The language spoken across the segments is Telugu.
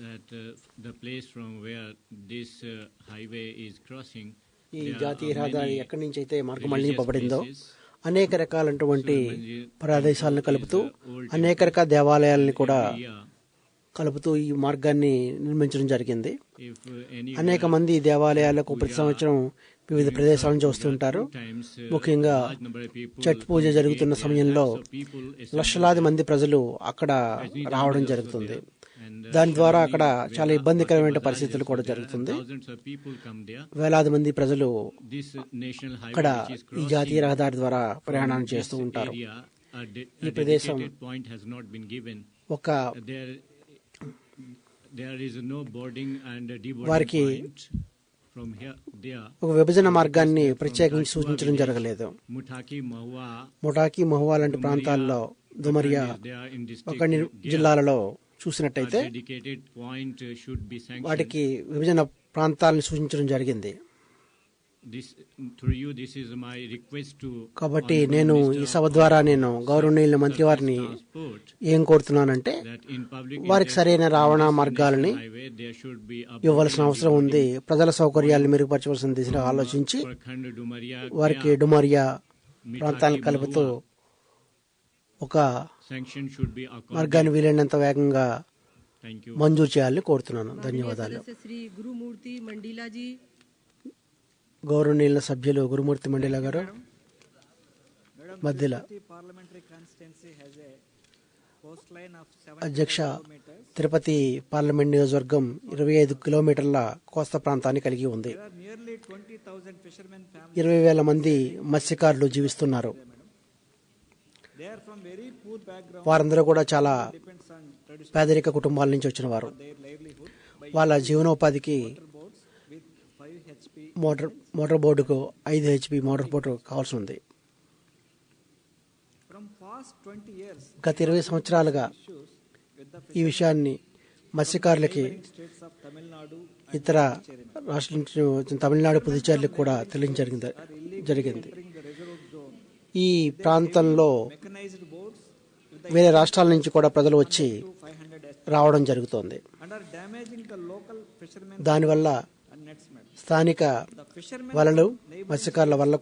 that uh, the place from where this uh, highway is crossing, ఈ జాతీయ రహదారి ఎక్కడి నుంచి అయితే మార్గం మళ్ళింపబడిందో. అనేక రకాలైనటువంటి ప్రదేశాలను కలుపుతూ అనేక రకాల దేవాలయాలని కూడా కలుపుతూ ఈ మార్గాన్ని నిర్మించడం జరిగింది. Uh, అనేక మంది దేవాలయాలకు ప్రతి సంవత్సరం వివిధ ప్రదేశాల నుంచి వస్తుంటారు. ముఖ్యంగా ఛట్ పూజ జరుగుతున్న సమయంలో లక్షలాది మంది ప్రజలు అక్కడ రావడం జరుగుతుంది. దాని ద్వారా అక్కడ చాలా ఇబ్బందికరమైన పరిస్థితులు కూడా జరుగుతుంది. వేలాది మంది ప్రజలు అక్కడ ఈ జాతీయ రహదారి ద్వారా ప్రయాణాన్ని చేస్తూ ఉంటారు. ఈ ప్రదేశం ఒక వారికి ఒక విభజన మార్గాన్ని ప్రత్యేకంగా సూచించడం జరగలేదు. ముఠాకి మహువా లాంటి ప్రాంతాల్లో దుమరియా ఒక జిల్లాలలో చూసినట్టయితే వాటికి విభజన ప్రాంతాలను సూచించడం జరిగింది. కాబట్టి నేను ఈ సభ ద్వారా నేను గౌరవనీయుల మంత్రి వారిని ఏం కోరుతున్నానంటే వారికి సరైన రవాణా మార్గాలని ఇవ్వాల్సిన అవసరం ఉంది. ప్రజల సౌకర్యాలను మెరుగుపరచవలసిన దిశగా ఆలోచించి వారికి డుమరియా ప్రాంతాలను కలుపుతూ ఒక మార్గాన్ని వీలైనంత వేగంగా మంజూరు చేయాలని కోరుతున్నాను. ధన్యవాదాలు. గౌరవనీయుల సభ్యులు గురుమూర్తి మండల గారు. అధ్యక్ష తిరుపతి పార్లమెంట్ నియోజకవర్గం ఇరవై ఐదు కిలోమీటర్ల కోస్తా ప్రాంతాన్ని కలిగి ఉంది. ఇరవై వేల మంది మత్స్యకారులు జీవిస్తున్నారు. వారందరూ కూడా చాలా పేదరిక కుటుంబాల నుంచి వచ్చిన వారు. వాళ్ళ జీవనోపాధికి boats with 5 HP. Motor motor బోర్డుకు ఐదు హెచ్పి మోటార్ బోర్డు కావాల్సి ఉంది. From past 20 years, గత ఇరవై సంవత్సరాలుగా ఈ విషయాన్ని మత్స్యకారులకి ఇతర రాష్ట్రం నుంచి తమిళనాడు పుదుచ్చేరికి కూడా తెలియడం జరిగింది జరిగింది entering the reserve zone. ఈ ప్రాంతంలో వేరే రాష్ట్రాల నుంచి కూడా ప్రజలు వచ్చి రావడం జరుగుతోంది. దానివల్ల స్థానిక వలలు మత్స్యకారుల వల్ల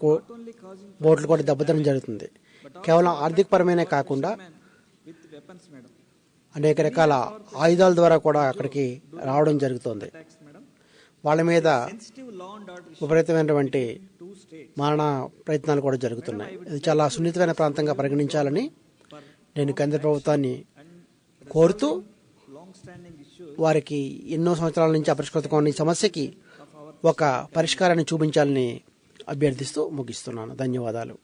బోట్లు కూడా దెబ్బతనం జరుగుతుంది. కేవలం ఆర్థికపరమైన కాకుండా అనేక రకాల ఆయుధాల ద్వారా కూడా అక్కడికి రావడం జరుగుతోంది. వాళ్ళ మీద విపరీతమైనటువంటి మరణ ప్రయత్నాలు కూడా జరుగుతున్నాయి. ఇది చాలా సున్నితమైన ప్రాంతంగా పరిగణించాలని నేను కేంద్ర ప్రభుత్వాన్ని కోరుతూ వారికి ఎన్నో సంవత్సరాల నుంచి అపరిష్కృతం సమస్యకి ఒక పరిష్కారాన్ని చూపించాలని అభ్యర్థిస్తూ ముగిస్తున్నాను. ధన్యవాదాలు.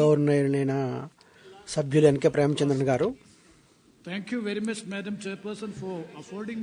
గవర్నర్ సభ్యులు ఎన్కే ప్రేమచంద్రన్ గారు Thank you very much, Madam Chairperson, for affording